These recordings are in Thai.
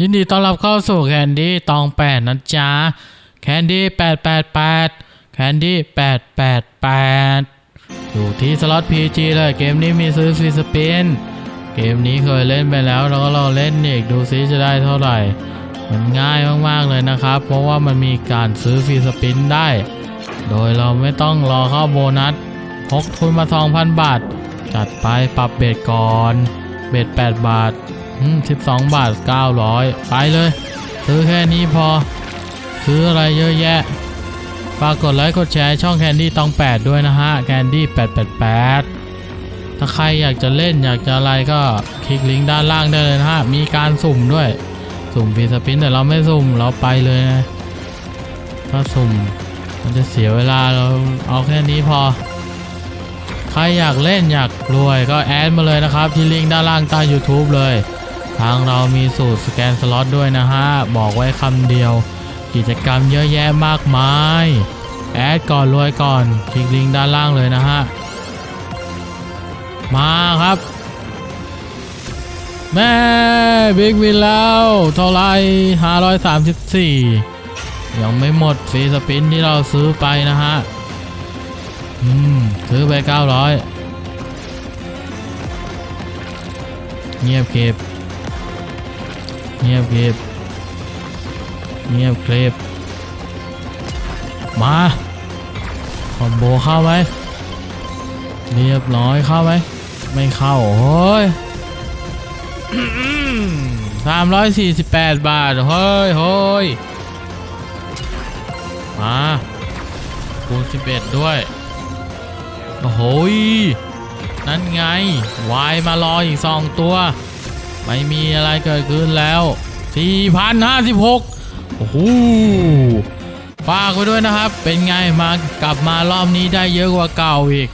ยินดีต้อนรับเข้าสู่แคนดี้ตองแปดนะจ๊ะแคนดี้แปดแปดแปดแคนดี้แปดแปดแปดอยู่ที่สล็อตพีจีเลยเกมนี้มีซื้อฟรีสปินเกมนี้เคยเล่นไปแล้วเราก็ลองเล่นอีกดูซิจะได้เท่าไหร่ มันง่ายมากๆเลยนะครับ เพราะว่ามันมีการซื้อฟรีสปินได้ โดยเราไม่ต้องรอเข้าโบนัสพกทุนมา 2,000 บาท จัดไปปรับเบ็ดก่อน เบ็ด8บาท อืม12บาท900ไปเลย ซื้อแค่นี้พอ ซื้ออะไรเยอะแยะ ฝากกดไลค์กดแชร์ช่องแคนดี้ตอง8ด้วยนะฮะแคนดี้888ถ้าใครอยากจะเล่นอยากจะอะไรก็คลิกลิงก์ด้านล่างได้เลยนะฮะ มีการสุ่มด้วย สุ่มฟีสปินแต่เราไม่สุ่มเราไปเลยนะถ้าสุ่มมันจะเสียเวลาเราเอาแค่นี้พอ ใครอยากเล่นอยากรวยก็แอดมาเลยนะครับ ที่ลิงก์ด้านล่างใต้ YouTube เลย ทางเรามีสูตรสแกนสล็อตด้วยนะฮะ บอกไว้คำเดียว กิจกรรมเยอะแยะมากมาย แอดก่อนรวยก่อนคลิกลิงก์ด้านล่างเลยนะฮะ มาครับ แม่บิ๊กวินแล้วเท่าไร534 ยังไม่หมดฟรีสปินที่เราซื้อไปนะฮะ อืม ซื้อไป 900 เงียบเก็บ เงียบเก็บเงียบเก็บมาคอมโบเข้าไหมเรียบร้อยเข้าไหมไม่เข้าโอ้ยสามร้อยสี่สิบแปดบาทเฮ้ยเฮ้ยมาคูณสิบเอ็ดด้วยโอ้โหนั่นไงวายมารออีกสองตัว ไม่มีอะไรเกิดขึ้นแล้ว 4,056โอ้โหฝากไว้ด้วยนะครับ เป็นไงมากลับมารอบนี้ได้เยอะกว่าเก่าอีก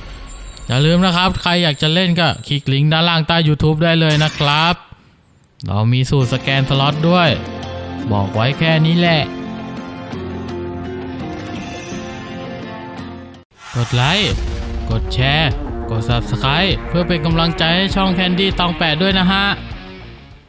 อย่าลืมนะครับ ใครอยากจะเล่นก็คลิกลิงก์ด้านล่างใต้ YouTube ได้เลยนะครับ เรามีสูตรสแกนสล็อตด้วย บอกไว้แค่นี้แหละ กดไลค์กดแชร์ กด Subscribe เพื่อเป็นกำลังใจให้ช่องแคนดี้ตองแปดด้วยนะฮะ